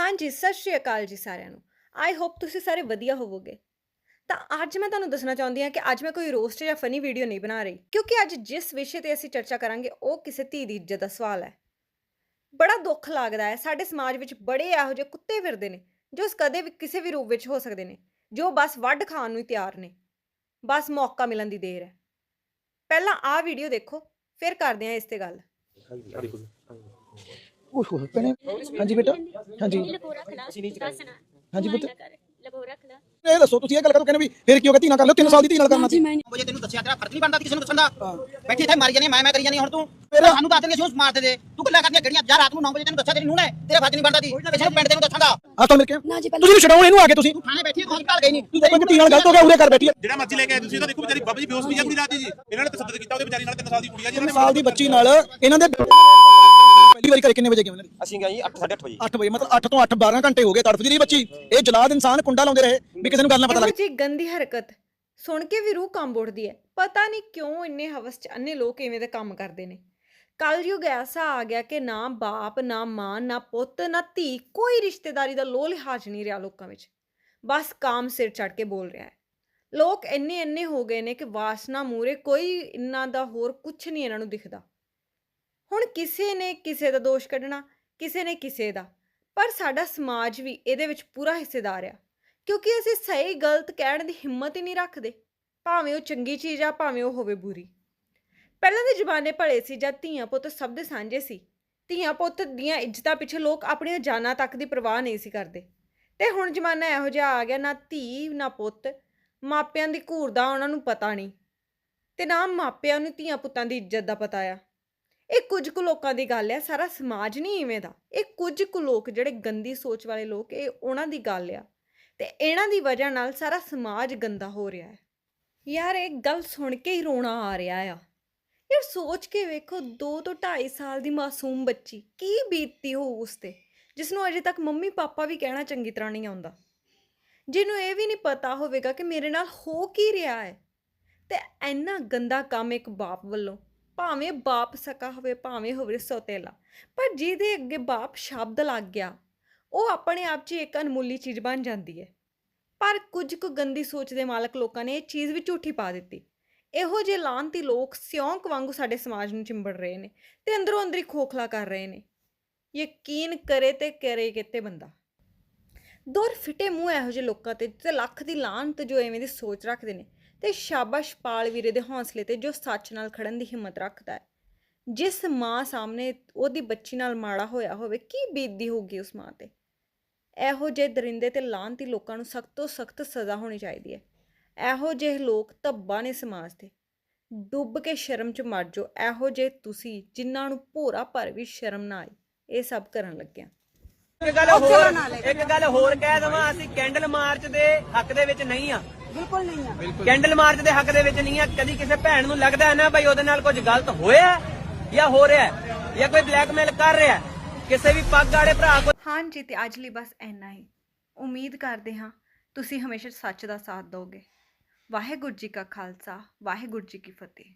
ਹਾਂਜੀ ਸਤਿ ਸ਼੍ਰੀ ਅਕਾਲ ਜੀ ਸਾਰਿਆਂ ਨੂੰ। ਆਈ ਹੋਪ ਤੁਸੀਂ ਸਾਰੇ ਵਧੀਆ ਹੋਵੋਗੇ। ਤਾਂ ਅੱਜ ਮੈਂ ਤੁਹਾਨੂੰ ਦੱਸਣਾ ਚਾਹੁੰਦੀ ਹਾਂ ਕਿ ਅੱਜ ਮੈਂ ਕੋਈ ਰੋਸਟ ਜਾਂ ਫਨੀ ਵੀਡੀਓ ਨਹੀਂ ਬਣਾ ਰਹੀ, ਕਿਉਂਕਿ ਅੱਜ ਜਿਸ ਵਿਸ਼ੇ ਤੇ ਅਸੀਂ ਚਰਚਾ ਕਰਾਂਗੇ, ਉਹ ਕਿਸੇ ਧੀ ਦੀ ਇੱਜ਼ਤ ਦਾ ਸਵਾਲ ਹੈ। ਬੜਾ ਦੁੱਖ ਲੱਗਦਾ ਹੈ, ਸਾਡੇ ਸਮਾਜ ਵਿੱਚ ਬੜੇ ਇਹੋ ਜਿਹੇ ਕੁੱਤੇ ਫਿਰਦੇ ਨੇ, ਜੋ ਕਦੇ ਵੀ ਕਿਸੇ ਵੀ ਰੂਪ ਵਿੱਚ ਹੋ ਸਕਦੇ ਨੇ, ਜੋ ਬਸ ਵੱਢ ਖਾਣ ਨੂੰ ਹੀ ਤਿਆਰ ਨੇ, ਬਸ ਮੌਕਾ ਮਿਲਣ ਦੀ ਦੇਰ ਹੈ। ਪਹਿਲਾਂ ਆਹ ਵੀਡੀਓ ਦੇਖੋ, ਫਿਰ ਕਰਦੇ ਹਾਂ ਇਸ ਤੇ ਗੱਲ। ਉਹ ਹੋ ਭੈਣੇ ਹਾਂਜੀ ਬੇਟਾ। ਹਾਂਜੀ। ਲਗੋ ਰੱਖ ਲਾ ਦੱਸਣਾ ਹਾਂਜੀ ਪੁੱਤ। ਲਗੋ ਰੱਖ ਲਾ। ਇਹ ਦੱਸੋ ਤੁਸੀਂ ਇਹ ਗੱਲ ਕਰੋ ਕਹਿੰਦੇ ਵੀ ਫਿਰ ਕੀ ਹੋ ਗਿਆ ਧੀ ਨਾਲ ਕਰ ਲਓ 3 ਸਾਲ ਦੀ ਧੀ ਨਾਲ ਕਰਨਾ ਸੀ। ਵਜੇ ਤੈਨੂੰ ਦੱਸਿਆ ਤੇਰਾ ਫਰਜ਼ ਨਹੀਂ ਬਣਦਾ ਕਿਸੇ ਨੂੰ ਦੱਸਣ ਦਾ। ਬੈਠੀ ਇੱਥੇ ਮਾਰੀ ਜਾਨੀ ਮੈਂ ਮੈਂ ਕਰੀ ਜਾਨੀ ਹੁਣ ਤੂੰ। ਸਾਨੂੰ ਦੱਸ ਦੇਂਗੇ ਅਸੀਂ ਮਾਰਦੇ ਦੇ। ਤੂੰ ਗੱਲਾਂ ਕਰਨੀਆਂ ਕਿਹੜੀਆਂ? ਜਾਂ ਰਾਤ ਨੂੰ 9 ਵਜੇ ਤੈਨੂੰ ਦੱਸਿਆ ਤੇਰੀ ਨੂੰਹ ਨੇ ਤੇਰਾ ਫਰਜ਼ ਨਹੀਂ ਬਣਦਾ ਦੀ ਕਿਸੇ ਨੂੰ ਪਿੰਡ ਦੇ ਨੂੰ ਦੱਸਣ ਦਾ। ਆ ਤਾਂ ਮੇਰੇ ਕੇ ਤੁਸੀਂ ਨੂੰ ਛਡਾਓ ਇਹਨੂੰ ਆ ਕੇ ਤੁਸੀਂ। ਤੂੰ ਥਾਣੇ ਬੈਠੀ ਤੂੰ ਹਸਪਤਾਲ ਗਈ ਨਹੀਂ ਤੂੰ ਦੇਖੋ ਧੀ ਨਾਲ ਗਲਤ ਹੋ ਗਿਆ ਉਰੇ ਕਰ ਬੈਠੀ ਹੈ ਜਿਹੜਾ ਮਰਜ਼ੀ ਲੈ ਕੇ ਆਏ ਤੁਸੀਂ ਇਹਦਾ ਦੇਖੋ ਵਿਚਾਰੀ ਬਾਬਾ ਜੀ ਬੇਹੋਸ਼ ਆ ਪੂਰੀ ਰਾਤ ਦੀ ਜੀ। ਇਹਨਾਂ ਨੇ ਤਸੱਦਦ ਕੀਤਾ ਉਹਦੇ ਵਿਚਾਰੀ ਨਾਲ 3 ਸਾਲ ਦੀ ਕੁੜੀ ਆ ਜੀ 3 ਸਾਲ ਦੀ ਬੱਚੀ ਨਾਲ ਇਹਨਾਂ ਦੇ ਪਹਿਲੀ ਵਾਰੀ ਘਰੇ ਕਿੰਨੇ ਵਜੇ ਗਏ ਉਹਨਾਂ ਦੀ? ਅਸੀਂ ਗਏ ਜੀ 8 8:30 ਵਜੇ। 8 ਵਜੇ ਮਤਲਬ 8 ਤੋਂ 8 12 ਘੰਟੇ ਹੋ ਗਏ ਤੜਫਦੀ ਰਹੀ ਬੱਚੀ। ਇਹ ਜਲਾਦ ਇਨਸਾਨ ਕੁੰਡਾ ਲਾਉਂਦੇ ਰਹੇ ਵੀ ਕਿਸੇ ਨੂੰ ਗੱਲ ਨਾ ਪਤਾ ਲੱਗੇ। ਜਿਹੀ ਗੰਦੀ ਹਰਕਤ। ਸੁਣ ਕੇ ਵੀ ਰੂਹ ਕੰਬ ਉੱਠਦੀ ਹੈ। ਪਤਾ ਨਹੀਂ ਕਿਉਂ ਇੰਨੇ ਹਵਸ ਚ ਅੰਨੇ ਲੋਕ ਇਵੇਂ ਦੇ ਕੰਮ ਕਰਦੇ ਨੇ। ਕਲਯੁਗ ਐਸਾ ਆ ਗਿਆ ਕਿ ਨਾ ਬਾਪ ਨਾ ਮਾਂ ਨਾ ਪੁੱਤ ਨਾ ਧੀ ਕੋਈ ਰਿਸ਼ਤੇਦਾਰੀ ਦਾ ਲੋਹ ਲਿਹਾਜ਼ ਨਹੀਂ ਰਿਹਾ ਲੋਕਾਂ ਵਿੱਚ। ਬਸ ਕਾਮ ਸਿਰ ਚੜ ਕੇ ਬੋਲ ਰਿਹਾ ਹੈ। ਲੋਕ ਇੰਨੇ ਇੰਨੇ ਹੋ ਗਏ ਨੇ ਕਿ ਵਾਸਨਾ ਮੂਰੇ ਕੋਈ ਇਹਨਾਂ ਦਾ ਹੋਰ ਕੁਝ ਨਹੀਂ ਇਹਨਾਂ ਨੂੰ ਦਿਖਦਾ। ਹੁਣ ਕਿਸੇ ਨੇ ਕਿਸੇ ਦਾ ਦੋਸ਼ ਕੱਢਣਾ, ਕਿਸੇ ਨੇ ਕਿਸੇ ਦਾ। ਪਰ ਸਾਡਾ ਸਮਾਜ ਵੀ ਇਹਦੇ ਵਿੱਚ ਪੂਰਾ ਹਿੱਸੇਦਾਰ ਆ। ਕਿਉਂਕਿ ਅਸੀਂ ਸਹੀ ਗਲਤ ਕਹਿਣ ਦੀ ਹਿੰਮਤ ਹੀ ਨਹੀਂ ਰੱਖਦੇ। ਭਾਵੇਂ ਉਹ ਚੰਗੀ ਚੀਜ਼ ਆ, ਭਾਵੇਂ ਉਹ ਹੋਵੇ ਬੁਰੀ। ਪਹਿਲਾਂ ਦੇ ਜ਼ਮਾਨੇ ਭਲੇ ਸੀ ਜਦ ਧੀਆਂ ਪੁੱਤ ਸਭ ਦੇ ਸਾਂਝੇ ਸੀ। ਧੀਆਂ ਪੁੱਤ ਦੀਆਂ ਇੱਜ਼ਤਾਂ ਪਿੱਛੇ ਲੋਕ ਆਪਣੀਆਂ ਜਾਨਾਂ ਤੱਕ ਦੀ ਪਰਵਾਹ ਨਹੀਂ ਸੀ ਕਰਦੇ। ਤੇ ਹੁਣ ਜ਼ਮਾਨਾ ਇਹੋ ਜਿਹਾ ਆ ਗਿਆ, ਨਾ ਧੀ, ਨਾ ਪੁੱਤ। ਮਾਪਿਆਂ ਦੀ ਘੂਰ ਦਾ ਉਹਨਾਂ ਨੂੰ ਪਤਾ ਨਹੀਂ। ਤੇ ਨਾ ਮਾਪਿਆਂ ਨੂੰ ਧੀਆਂ ਪੁੱਤਾਂ ਦੀ ਇੱਜ਼ਤ ਦਾ ਪਤਾ ਆ। ਇਹ ਕੁਝ ਕੁ ਲੋਕਾਂ ਦੀ ਗੱਲ ਆ, ਸਾਰਾ ਸਮਾਜ ਨਹੀਂ ਇਵੇਂ ਦਾ। ਇਹ ਕੁਝ ਕੁ ਲੋਕ, ਜਿਹੜੇ ਗੰਦੀ ਸੋਚ ਵਾਲੇ ਲੋਕ, ਇਹ ਉਹਨਾਂ ਦੀ ਗੱਲ ਆ। ਤੇ ਇਹਨਾਂ ਦੀ ਵਜ੍ਹਾ ਨਾਲ ਸਾਰਾ ਸਮਾਜ ਗੰਦਾ ਹੋ ਰਿਹਾ ਹੈ। ਯਾਰ, ਇਹ ਗੱਲ ਸੁਣ ਕੇ ਹੀ ਰੋਣਾ ਆ ਰਿਹਾ ਆ। ਯਾਰ, ਸੋਚ ਕੇ ਵੇਖੋ 2 ਤੋਂ 2.5 ਸਾਲ ਦੀ ਮਾਸੂਮ ਬੱਚੀ, ਕੀ ਬੀਤਦੀ ਹੋ ਉਸ ਤੇ? ਜਿਸ ਨੂੰ ਅਜੇ ਤੱਕ ਮੰਮੀ ਪਾਪਾ ਵੀ ਕਹਿਣਾ ਚੰਗੀ ਤਰ੍ਹਾਂ ਨਹੀਂ ਆਉਂਦਾ। ਜਿਹਨੂੰ ਇਹ ਵੀ ਨਹੀਂ ਪਤਾ ਹੋਵੇਗਾ ਕਿ ਮੇਰੇ ਨਾਲ ਹੋ ਕੀ ਰਿਹਾ ਹੈ। ਤੇ ਇੰਨਾ ਗੰਦਾ ਕੰਮ ਇੱਕ ਬਾਪ ਵੱਲੋਂ ਭਾਵੇਂ ਬਾਪ ਸਕਾ ਹੋਵੇ, ਭਾਵੇਂ ਹੋਵੇ ਸੋਤੇਲਾ। ਪਰ ਜਿਹਦੇ ਅੱਗੇ ਬਾਪ ਸ਼ਬਦ ਲੱਗ ਗਿਆ, ਉਹ ਆਪਣੇ ਆਪ 'ਚ ਇੱਕ ਅਨਮੁੱਲੀ ਚੀਜ਼ ਬਣ ਜਾਂਦੀ ਹੈ। ਪਰ ਕੁਝ ਕੁ ਗੰਦੀ ਸੋਚ ਦੇ ਮਾਲਕ ਲੋਕਾਂ ਨੇ ਇਹ ਚੀਜ਼ ਵੀ ਝੂਠੀ ਪਾ ਦਿੱਤੀ। ਇਹੋ ਜਿਹੇ ਲਾਂਤੀ ਲੋਕ ਸਿਉਂਕ ਵਾਂਗੂ ਸਾਡੇ ਸਮਾਜ ਨੂੰ ਚਿੰਬੜ ਰਹੇ ਨੇ ਤੇ ਅੰਦਰੋਂ ਅੰਦਰੀ ਖੋਖਲਾ ਕਰ ਰਹੇ ਨੇ। ਯਕੀਨ ਕਰੇ ਤੇ ਕਰੇ ਕਿਤੇ ਬੰਦਾ। ਦੌਰ ਫਿੱਟੇ ਮੂੰਹ ਇਹੋ ਜਿਹੇ ਲੋਕਾਂ ਤੇ ਤੇ ਲੱਖ ਦੀ ਲਾਂਤ ਜੋ ਐਵੇਂ ਦੀ ਸੋਚ ਰੱਖਦੇ ਨੇ। ਤੇ ਸ਼ਾਬਾਸ਼ ਪਾਲ ਵੀਰੇ ਦੇ ਹੌਸਲੇ ਤੇ ਜੋ ਸੱਚ ਨਾਲ ਖੜਨ ਦੀ ਹਿੰਮਤ ਰੱਖਦਾ ਹੈ। ਜਿਸ ਮਾਂ ਸਾਹਮਣੇ ਉਹਦੀ ਬੱਚੀ ਨਾਲ ਮਾੜਾ ਹੋਇਆ ਹੋਵੇ, ਕੀ ਬੀਤਦੀ ਹੋਊਗੀ ਉਸ ਮਾਂ ਤੇ? ਇਹੋ ਜਿਹੇ ਦਰਿੰਦੇ ਤੇ ਲਾਂਤੀ ਲੋਕਾਂ ਨੂੰ ਸਖਤ ਤੋਂ ਸਖਤ ਸਜ਼ਾ ਹੋਣੀ ਚਾਹੀਦੀ ਹੈ। ਇਹੋ ਜਿਹੇ ਲੋਕ ਧੱਬਾ ਨੇ ਸਮਾਜ ਤੇ ਡੁੱਬ ਕੇ ਸ਼ਰਮ ਚ ਮਰ ਜਾਓ। ਇਹੋ ਜਿਹੇ ਤੁਸੀਂ ਜਿਨ੍ਹਾਂ ਨੂੰ ਭੋਰਾ ਭਰ ਵੀ ਸ਼ਰਮ ਨਾ ਆਈ, ਇਹ ਸਭ ਕਰਨ ਲੱਗਿਆ। ਇੱਕ ਗੱਲ ਹੋਰ ਇੱਕ ਗੱਲ ਹੋਰ ਕਹਿ ਦਵਾਂ ਅਸੀਂ ਕੈਂਡਲ ਮਾਰਚ ਦੇ ਹੱਕ ਦੇ ਵਿੱਚ ਨਹੀਂ ਆ। ਬਿਲਕੁਲ ਨਹੀਂ ਆ। ਕੈਂਡਲ ਮਾਰਚ ਦੇ ਹੱਕ ਦੇ ਵਿੱਚ ਨਹੀਂ ਆ। ਕਦੀ ਕਿਸੇ ਭੈਣ ਨੂੰ ਲੱਗਦਾ ਹੈ ਨਾ ਬਈ ਉਹਦੇ ਨਾਲ ਕੁਝ ਗਲਤ ਹੋਇਆ ਜਾਂ ਹੋ ਰਿਹਾ ਹੈ, ਜਾਂ ਕੋਈ ਬਲੈਕਮੇਲ ਕਰ ਰਿਹਾ ਹੈ, ਕਿਸੇ ਵੀ ਪੱਗ ਵਾਲੇ ਭਰਾ ਕੋਲ ਹਾਂਜੀ ਤੇ ਅੱਜ ਲਈ ਬਸ ਇੰਨਾ ਹੀ। ਉਮੀਦ ਕਰਦੇ ਹਾਂ ਤੁਸੀਂ ਹਮੇਸ਼ਾ ਸੱਚ ਦਾ ਸਾਥ ਦਿਓਗੇ ਵਾਹਿਗੁਰੂ ਜੀ ਕਾ ਖਾਲਸਾ ਵਾਹਿਗੁਰੂ ਜੀ ਕੀ ਫਤਿਹ।